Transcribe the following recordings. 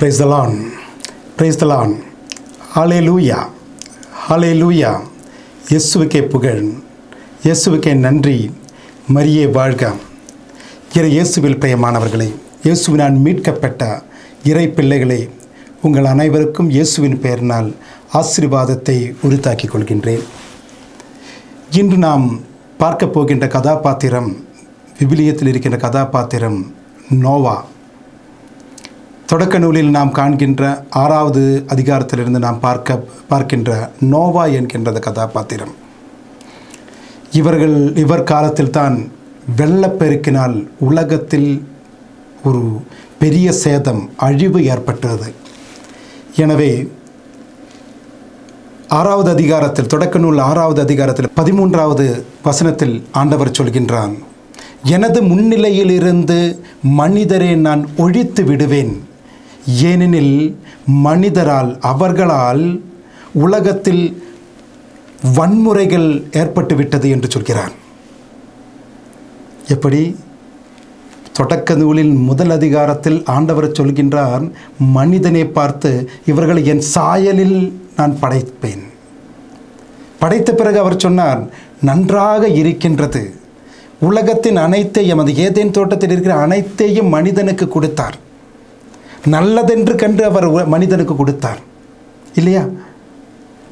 Price தலான் price தலான் ஹாலே லூயா ஹாலே லூயா இயேசுவுக்கே புகழ். இயேசுவுக்கே நன்றி. மரியே வாழ்க. இறை இயேசுவில் பிரியமானவர்களே இயேசுவினால் மீட்கப்பட்ட இறை பிள்ளைகளே உங்கள் அனைவருக்கும் இயேசுவின் பெயரினால் ஆசீர்வாதத்தை உரித்தாக்கிக் கொள்கின்றேன். இன்று நாம் பார்க்க போகின்ற கதாபாத்திரம் விபிலியத்தில் இருக்கின்ற கதாபாத்திரம் நோவா. தொடக்க நூலில் நாம் காண்கின்ற ஆறாவது அதிகாரத்திலிருந்து நாம் பார்க்க பார்க்கின்ற நோவா என்கின்ற அந்த கதாபாத்திரம். இவர்கள் இவர் காலத்தில் தான் வெள்ளப்பெருக்கினால் உலகத்தில் ஒரு பெரிய சேதம் அழிவு ஏற்பட்டது. எனவே ஆறாவது அதிகாரத்தில் தொடக்க நூல் ஆறாவது அதிகாரத்தில் பதிமூன்றாவது வசனத்தில் ஆண்டவர் சொல்கின்றான் எனது முன்னிலையிலிருந்து மனிதரை நான் ஒழித்து விடுவேன். ஏனெனில் மனிதரால் அவர்களால் உலகத்தில் வன்முறைகள் ஏற்பட்டுவிட்டது என்று சொல்கிறார் எப்படி? தொடக்க நூலின் முதல் அதிகாரத்தில் ஆண்டவர் சொல்கின்றார் மனிதனை பார்த்து இவர்களை என் சாயலில் நான் படைப்பேன். படைத்த பிறகு அவர் சொன்னார் நன்றாக இருக்கின்றது. உலகத்தின் அனைத்தையும் அது ஏதேன் தோட்டத்தில் இருக்கிற அனைத்தையும் மனிதனுக்கு கொடுத்தார். நல்லதென்று கண்டு அவர் மனிதனுக்கு கொடுத்தார். இல்லையா?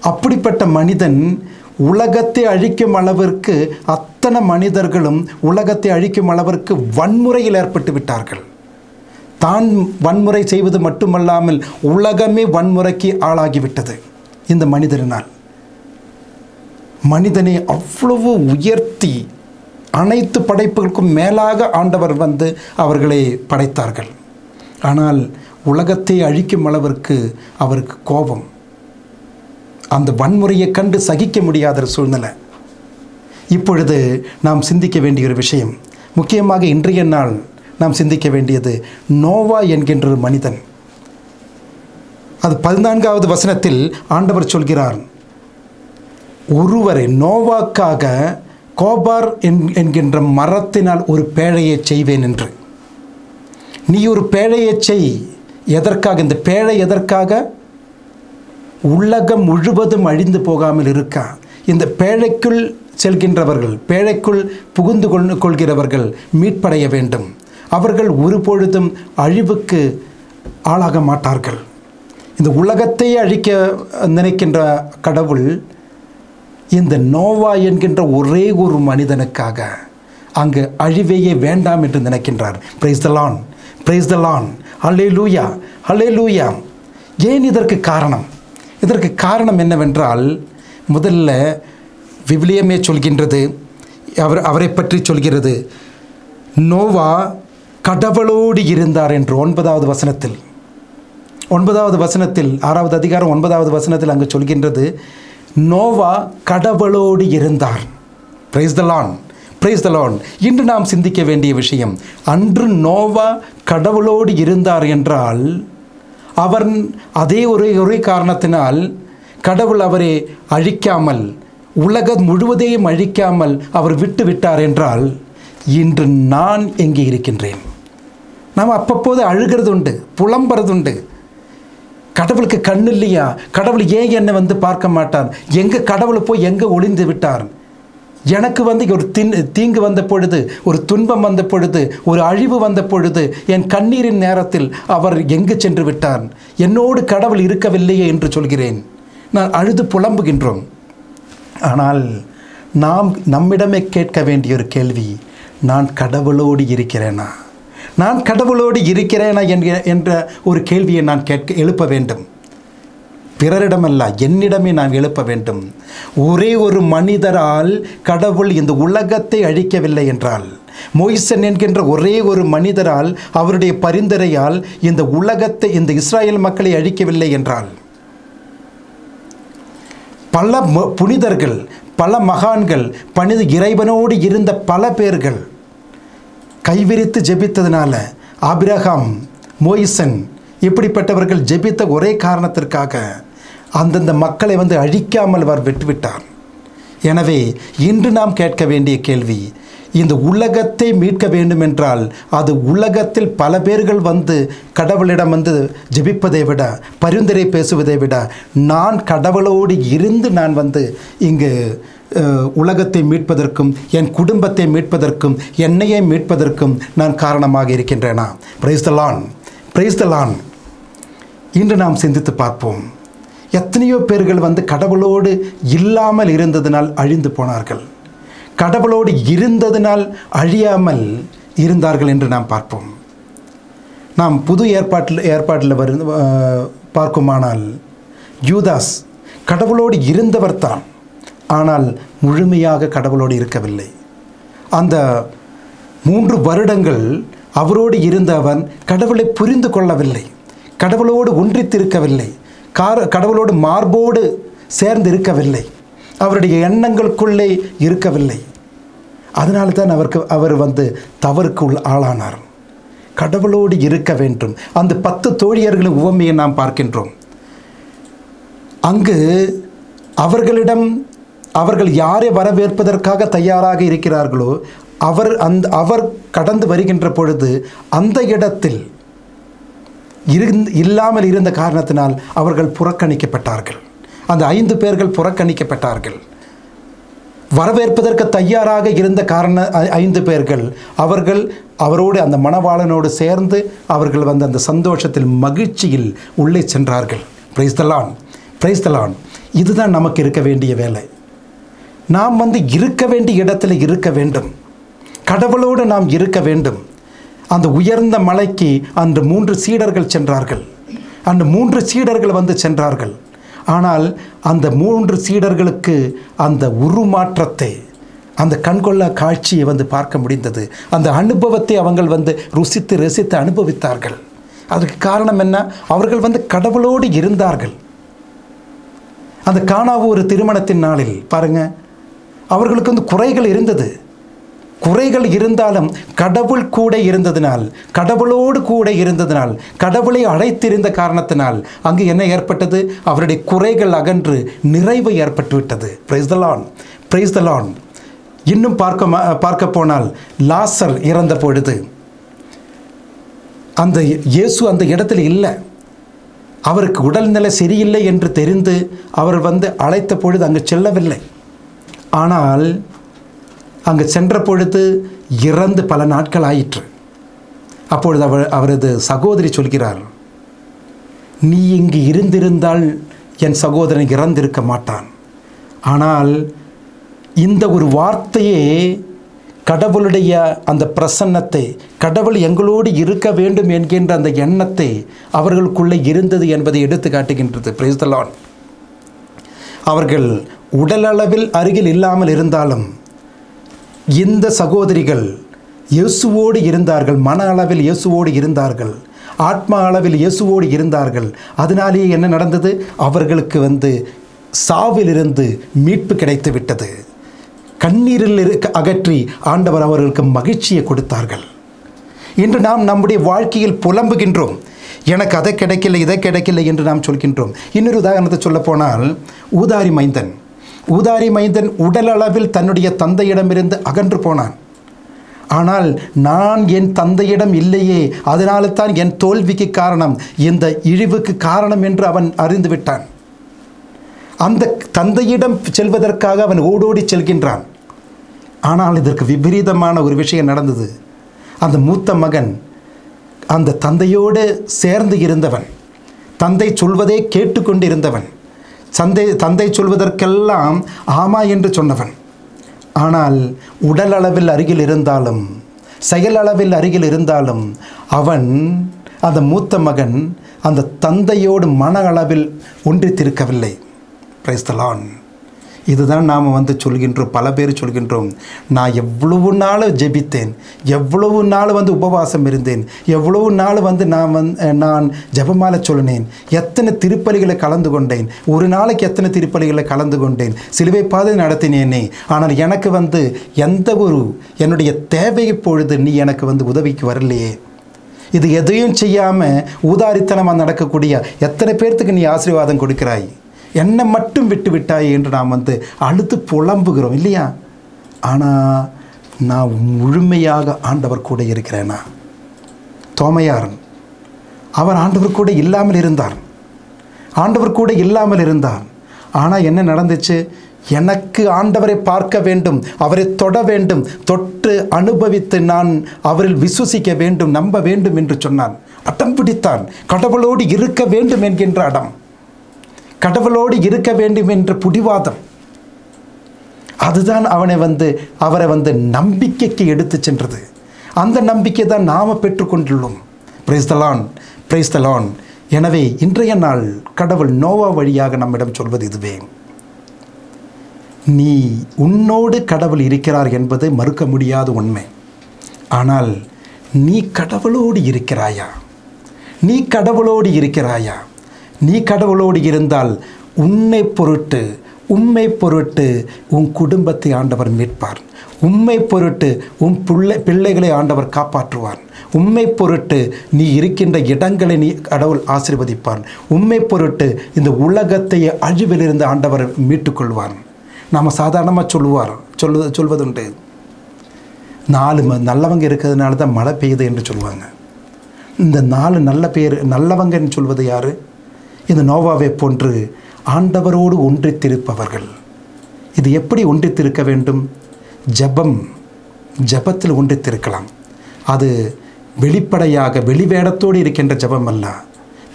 அப்படிப்பட்ட மனிதன் உலகத்தை அழிக்கும் அளவிற்கு அத்தனை மனிதர்களும் உலகத்தை அழிக்கும் அளவிற்கு வன்முறையில் ஏற்பட்டு விட்டார்கள். தான் வன்முறை செய்வது மட்டுமல்லாமல் உலகமே வன்முறைக்கு ஆளாகிவிட்டது இந்த மனிதரினால் மனிதனை அவ்வளவு உயர்த்தி அனைத்து படைப்புகளுக்கும் மேலாக ஆண்டவர் வந்து அவர்களை படைத்தார்கள். ஆனால் உலகத்தை அழிக்கும் அளவிற்கு அவருக்கு கோபம். அந்த வன்முறையை கண்டு சகிக்க முடியாத சூழ்நிலை. இப்பொழுது நாம் சிந்திக்க வேண்டிய ஒரு விஷயம். முக்கியமாக இன்றைய நாள் நாம் சிந்திக்க வேண்டியது நோவா என்கின்ற ஒரு மனிதன். அது பதினான்காவது வசனத்தில் ஆண்டவர் சொல்கிறார் ஒருவரை நோவாக்காக கோபார் என்கின்ற மரத்தினால் ஒரு பேழையை செய்வேன் என்று. நீ ஒரு பேழையை செய். எதற்காக? இந்த பேழை எதற்காக? உலகம் முழுவதும் அழிந்து போகாமல் இருக்கா? இந்த பேழைக்குள் செல்கின்றவர்கள் பேழைக்குள் புகுந்து கொண்டு கொள்கிறவர்கள் மீட்படைய வேண்டும். அவர்கள் ஒரு பொழுதும் அழிவுக்கு ஆளாக மாட்டார்கள். இந்த உலகத்தை அழிக்க நினைக்கின்ற கடவுள் இந்த நோவா என்கின்ற ஒரே ஒரு மனிதனுக்காக அங்கு அழிவையே வேண்டாம் என்று நினைக்கின்றார். பிரைஸ் தலான் பிரைஸ் த லான் அல்லே லூயா அல்லே லூயா ஏன் இதற்கு காரணம்? இதற்கு காரணம் என்னவென்றால் முதல்ல விவிலியமே சொல்கின்றது. அவர் அவரை பற்றி சொல்கிறது. நோவா கடவுளோடு இருந்தார் என்று ஒன்பதாவது வசனத்தில். ஒன்பதாவது வசனத்தில் ஆறாவது அதிகாரம் ஒன்பதாவது வசனத்தில் அங்கு சொல்கின்றது. நோவா கடவுளோடு இருந்தார். Praise the lord praise the lord இன்று நாம் சிந்திக்க வேண்டிய விஷயம் அன்று நோவா கடவுளோடு இருந்தார் என்றால் அவர் அதே ஒரே ஒரே காரணத்தினால் கடவுள் அவரை அழிக்காமல் உலகம் முழுவதையும் அழிக்காமல் அவர் விட்டு விட்டார் என்றால் இன்று நான் எங்கே இருக்கின்றேன்? நாம் அப்பப்போது அழுகிறது உண்டு புலம்புறது உண்டு கடவுளுக்கு கண் இல்லையா? கடவுள் ஏன் என்னை வந்து பார்க்க மாட்டார்? எங்கே கடவுளை போய் எங்கே ஒளிந்து விட்டார்? எனக்கு வந்து ஒரு தின் தீங்கு வந்த பொழுது ஒரு துன்பம் வந்த பொழுது ஒரு அழிவு வந்த பொழுது என் கண்ணீரின் நேரத்தில் அவர் எங்கு சென்று விட்டார்? என்னோடு கடவுள் இருக்கவில்லையே என்று சொல்கிறேன். நான் அழுது புலம்புகின்றோம். ஆனால் நாம் நம்மிடமே கேட்க வேண்டிய ஒரு கேள்வி நான் கடவுளோடு இருக்கிறேனா? நான் கடவுளோடு இருக்கிறேனா என்ற ஒரு கேள்வியை நான் கேட்க எழுப்ப வேண்டும். பிறரிடமல்ல என்னிடமே நாம் எழுப்ப வேண்டும். ஒரே ஒரு மனிதரால் கடவுள் இந்த உலகத்தை அழிக்கவில்லை என்றால் மொய்சன் என்கின்ற ஒரே ஒரு மனிதரால் அவருடைய பரிந்துரையால் இந்த உலகத்தை இந்த இஸ்ராயல் மக்களை அழிக்கவில்லை என்றால் பல புனிதர்கள் பல மகான்கள் பணிது இறைவனோடு இருந்த பல பேர்கள் கைவிரித்து ஜெபித்ததுனால ஆபிரகாம் மோயிசன் இப்படிப்பட்டவர்கள் ஜெபித்த ஒரே காரணத்திற்காக அந்தந்த மக்களை வந்து அழிக்காமல் அவர் விட்டுவிட்டார். எனவே இன்று நாம் கேட்க வேண்டிய கேள்வி இந்த உலகத்தை மீட்க வேண்டும் என்றால் அது உலகத்தில் பல பேர்கள் வந்து கடவுளிடம் வந்து ஜெபிப்பதை விட பரிந்துரை பேசுவதை விட நான் கடவுளோடு இருந்து நான் வந்து இங்கு உலகத்தை மீட்பதற்கும் என் குடும்பத்தை மீட்பதற்கும் என்னையே மீட்பதற்கும் நான் காரணமாக இருக்கின்றேனா? பிரைஸ் தலான் பிரைஸ் தலான் இன்று நாம் சிந்தித்து பார்ப்போம். எத்தனையோ பேர்கள் வந்து கடவுளோடு இல்லாமல் இருந்ததினால் அழிந்து போனார்கள். கடவுளோடு இருந்ததினால் அழியாமல் இருந்தார்கள் என்று நாம் பார்ப்போம். நாம் புது ஏற்பாட்டில் ஏற்பாட்டில் வரு பார்க்குமானால் யூதாஸ் கடவுளோடு இருந்தவர் தான். ஆனால் முழுமையாக கடவுளோடு இருக்கவில்லை. அந்த மூன்று வருடங்கள் அவரோடு இருந்த அவன் கடவுளை புரிந்து கொள்ளவில்லை. கடவுளோடு ஒன்றித்திருக்கவில்லை. கார கடவுளோடு மார்போடு சேர்ந்து இருக்கவில்லை அவருடைய எண்ணங்களுக்குள்ளே இருக்கவில்லை. அதனால தான் அவருக்கு அவர் வந்து தவறுக்கு உள் ஆளானார். கடவுளோடு இருக்க வேண்டும். அந்த பத்து தோழியர்களின் உவமையை நாம் பார்க்கின்றோம். அங்கு அவர்களிடம் அவர்கள் யாரை வரவேற்பதற்காக தயாராக இருக்கிறார்களோ அவர் அந்த அவர் கடந்து வருகின்ற பொழுது அந்த இடத்தில் இருந் இல்லாமல் இருந்த காரணத்தினால் அவர்கள் புறக்கணிக்கப்பட்டார்கள். அந்த ஐந்து பேர்கள் புறக்கணிக்கப்பட்டார்கள். வரவேற்பதற்கு தயாராக இருந்த காரண ஐந்து பேர்கள் அவர்கள் அவரோடு அந்த மணவாளனோடு சேர்ந்து அவர்கள் வந்து அந்த சந்தோஷத்தில் மகிழ்ச்சியில் உள்ளே சென்றார்கள். பிரைஸ் தலான் பிரைஸ் தலான் இதுதான் நமக்கு இருக்க வேண்டிய வேலை. நாம் வந்து இருக்க வேண்டிய இடத்துல இருக்க வேண்டும். கடவுளோடு நாம் இருக்க வேண்டும். அந்த உயர்ந்த மலைக்கு அன்று மூன்று சீடர்கள் சென்றார்கள். அந்த மூன்று சீடர்கள் வந்து சென்றார்கள். ஆனால் அந்த மூன்று சீடர்களுக்கு அந்த உருமாற்றத்தை அந்த கண்கொள்ளா காட்சியை வந்து பார்க்க முடிந்தது. அந்த அனுபவத்தை அவங்கள் வந்து ருசித்து ரசித்து அனுபவித்தார்கள். அதற்கு காரணம் என்ன? அவர்கள் வந்து கடவுளோடு இருந்தார்கள். அந்த காணாவூர் ஒரு திருமணத்தின் நாளில் பாருங்கள் அவர்களுக்கு வந்து குறைகள் இருந்தது. குறைகள் இருந்தாலும் கடவுள் கூட இருந்ததினால் கடவுளோடு கூட இருந்ததினால் கடவுளை அழைத்திருந்த காரணத்தினால் அங்கு என்ன ஏற்பட்டது? அவருடைய குறைகள் அகன்று நிறைவு ஏற்பட்டுவிட்டது. பிரைஸ் தலான் பிரைஸ் தலான் இன்னும் பார்க்க பார்க்க போனால் லாசர் இறந்த பொழுது அந்த இயேசு அந்த இடத்துல இல்லை. அவருக்கு உடல்நிலை சரியில்லை என்று தெரிந்து அவர் வந்து அழைத்த பொழுது அங்கு செல்லவில்லை. ஆனால் அங்கு சென்ற பொழுது இறந்து பல நாட்கள் ஆயிற்று அப்பொழுது அவர் அவரது சகோதரி சொல்கிறார் நீ இங்கு இருந்திருந்தால் என் சகோதரன் இறந்திருக்க மாட்டான். ஆனால் இந்த ஒரு வார்த்தையே கடவுளுடைய அந்த பிரசன்னத்தை கடவுள் எங்களோடு இருக்க வேண்டும் என்கின்ற அந்த எண்ணத்தை அவர்களுக்குள்ளே இருந்தது என்பதை எடுத்து காட்டுகின்றது. பிரைஸ் அவர்கள் உடலளவில் அருகில் இல்லாமல் இருந்தாலும் இந்த சகோதரிகள் இயேசுவோடு இருந்தார்கள் மன அளவில் இயேசுவோடு இருந்தார்கள் ஆத்மா அளவில் இயேசுவோடு இருந்தார்கள். அதனாலேயே என்ன நடந்தது? அவர்களுக்கு வந்து சாவிலிருந்து மீட்பு கிடைத்து விட்டது. கண்ணீரில் அகற்றி ஆண்டவர் அவர்களுக்கு மகிழ்ச்சியை கொடுத்தார்கள். இன்று நாம் நம்முடைய வாழ்க்கையில் புலம்புகின்றோம். எனக்கு அதை கிடைக்கல இதை கிடைக்கல என்று நாம் சொல்கின்றோம். இன்னொரு உதாரணத்தை சொல்லப்போனால் ஊதாரி மைந்தன். ஊதாரி மைந்தன் உடலளவில் தன்னுடைய தந்தையிடமிருந்து அகன்று போனான். ஆனால் நான் என் தந்தையிடம் இல்லையே அதனால தான் என் தோல்விக்கு காரணம் இந்த இழிவுக்கு காரணம் என்று அவன் அறிந்து விட்டான். அந்த தந்தையிடம் செல்வதற்காக அவன் ஓடோடி செல்கின்றான். ஆனால் இதற்கு விபரீதமான ஒரு விஷயம் நடந்தது. அந்த மூத்த மகன் அந்த தந்தையோடு சேர்ந்து இருந்தவன். தந்தை சொல்வதே கேட்டுக்கொண்டிருந்தவன். சந்தை தந்தை சொல்வதற்கெல்லாம் ஆமா என்று சொன்னவன். ஆனால் உடல் அளவில் அருகில் இருந்தாலும் செயல் அளவில் அருகில் இருந்தாலும் அவன் அந்த மூத்த மகன் அந்த தந்தையோடு மன அளவில் ஒன்றித்திருக்கவில்லை. பிரைஸ்தலான் இதுதான் நாம் வந்து சொல்கின்றோம் பல பேர் சொல்கின்றோம். நான் எவ்வளவு நாள் ஜெபித்தேன் எவ்வளவு நாள் வந்து உபவாசம் இருந்தேன் எவ்வளவு நாள் வந்து நான் வந்து நான் ஜெபமாலை சொல்லினேன். எத்தனை திருப்பலிகளை கலந்து கொண்டேன். ஒரு நாளைக்கு எத்தனை திருப்பலிகளை கலந்து கொண்டேன். சிலுவை பாதை நடத்தினேனே. ஆனால் எனக்கு வந்து எந்த ஒரு என்னுடைய தேவை பொழுது நீ எனக்கு வந்து உதவிக்கு வரலையே. இது எதையும் செய்யாமல் ஊதாரித்தனமாக நடக்கக்கூடிய எத்தனை பேர்த்துக்கு நீ ஆசீர்வாதம் கொடுக்கிறாய்? என்னை மட்டும் விட்டு விட்டாய் என்று நாம் வந்து அழுத்து புலம்புகிறோம் இல்லையா? ஆனால் நான் முழுமையாக ஆண்டவர் கூட இருக்கிறேனா? தோமையாரன் அவர் ஆண்டவர் கூட இல்லாமல் இருந்தார். ஆண்டவர் கூட இல்லாமல் இருந்தார். ஆனால் என்ன நடந்துச்சு? எனக்கு ஆண்டவரை பார்க்க வேண்டும் அவரை தொட வேண்டும் தொட்டு அனுபவித்து நான் அவரில் விசுவசிக்க வேண்டும் நம்ப வேண்டும் என்று சொன்னான். அடம் பிடித்தான் கடவுளோடு இருக்க வேண்டும் என்கின்ற அடம். கடவுளோடு இருக்க வேண்டும் என்ற புடிவாதம். அதுதான் அவனை வந்து அவரை வந்து நம்பிக்கைக்கு எடுத்து சென்றது. அந்த நம்பிக்கை தான் நாம் பெற்றுக்கொண்டுள்ளோம் பிரைஸ்தலான் பிரைஸ்தலான் எனவே இன்றைய நாள் கடவுள் நோவா வழியாக நம்மிடம் சொல்வது இதுவே. நீ உன்னோடு கடவுள் இருக்கிறார் என்பது மறுக்க முடியாத உண்மை. ஆனால் நீ கடவுளோடு இருக்கிறாயா? நீ கடவுளோடு இருக்கிறாயா? நீ கடவுளோடு இருந்தால் உன்னை பொருட்டு உண்மை பொருட்டு உன் குடும்பத்தை ஆண்டவர் மீட்பார். உண்மை பொருட்டு உன் பிள்ளை பிள்ளைகளை ஆண்டவர் காப்பாற்றுவார். உண்மை பொருட்டு நீ இருக்கின்ற இடங்களை நீ கடவுள் ஆசீர்வதிப்பார். உண்மை பொருட்டு இந்த உலகத்தை அழிவிலிருந்து ஆண்டவர் மீட்டுக்கொள்வார். நாம் சாதாரணமாக சொல்லுவார் சொல்லு சொல்வதுண்டு. நாலு ம- நல்லவங்க இருக்கிறதுனால தான் மழை பெய்யுது என்று சொல்லுவாங்க. இந்த நாலு நல்ல பேர் நல்லவங்கன்னு சொல்வது யார்? இந்த நோவாவை போன்று ஆண்டவரோடு ஒன்றித்திருப்பவர்கள். இது எப்படி ஒன்றித்திருக்க வேண்டும்? ஜெபம் ஜெபத்தில் ஒன்றித்திருக்கலாம். அது வெளிப்படையாக வெளிவேடத்தோடு இருக்கின்ற ஜெபம் அல்ல.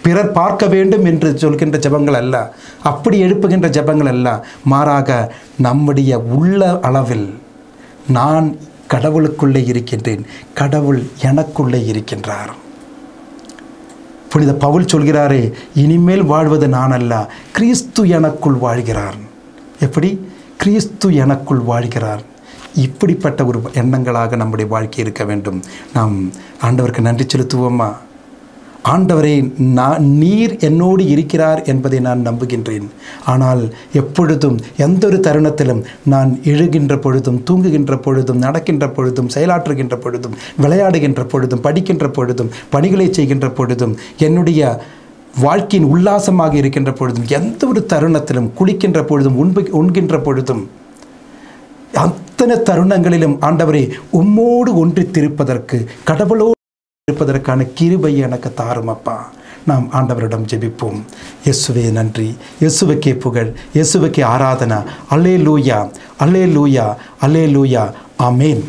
பிறர் பார்க்க வேண்டும் என்று சொல்கின்ற ஜெபங்கள் அல்ல. அப்படி எழுப்புகின்ற ஜபங்கள் அல்ல. மாறாக நம்முடைய உள்ள அளவில் நான் கடவுளுக்குள்ளே இருக்கின்றேன். கடவுள் எனக்குள்ளே இருக்கின்றார். புனித பவுல் சொல்கிறாரே இனிமேல் வாழ்வது நான் அல்ல கிறிஸ்து எனக்குள் வாழ்கிறார். எப்படி? கிறிஸ்து எனக்குள் வாழ்கிறார். இப்படிப்பட்ட ஒரு எண்ணங்களாக நம்முடைய வாழ்க்கை இருக்க வேண்டும். நாம் ஆண்டவருக்கு நன்றி செலுத்துவோமா? ஆண்டவரே நான் நீர் என்னோடு இருக்கிறார் என்பதை நான் நம்புகின்றேன். ஆனால் எப்பொழுதும் எந்த ஒரு தருணத்திலும் நான் எழுகின்ற பொழுதும் தூங்குகின்ற பொழுதும் நடக்கின்ற பொழுதும் செயலாற்றுகின்ற பொழுதும் விளையாடுகின்ற பொழுதும் படிக்கின்ற பொழுதும் பணிகளை செய்கின்ற பொழுதும் என்னுடைய வாழ்க்கையின் உல்லாசமாக இருக்கின்ற பொழுதும் எந்த ஒரு தருணத்திலும் குளிக்கின்ற பொழுதும் உண்பு உண்கின்ற பொழுதும் அத்தனை தருணங்களிலும் ஆண்டவரை உம்மோடு ஒன்றித்திருப்பதற்கு கடவுளோடு இருப்பதற்கான கிருபை எனக்கு தாரும் அப்பா நாம் ஆண்டவரிடம் ஜெபிப்போம். இயேசுவே நன்றி. இயேசுவுக்கே புகழ். இயேசுவுக்கே ஆராதனா. அல்லே லூயா அல்லே லூயா அல்லே லூயா ஆமேன்.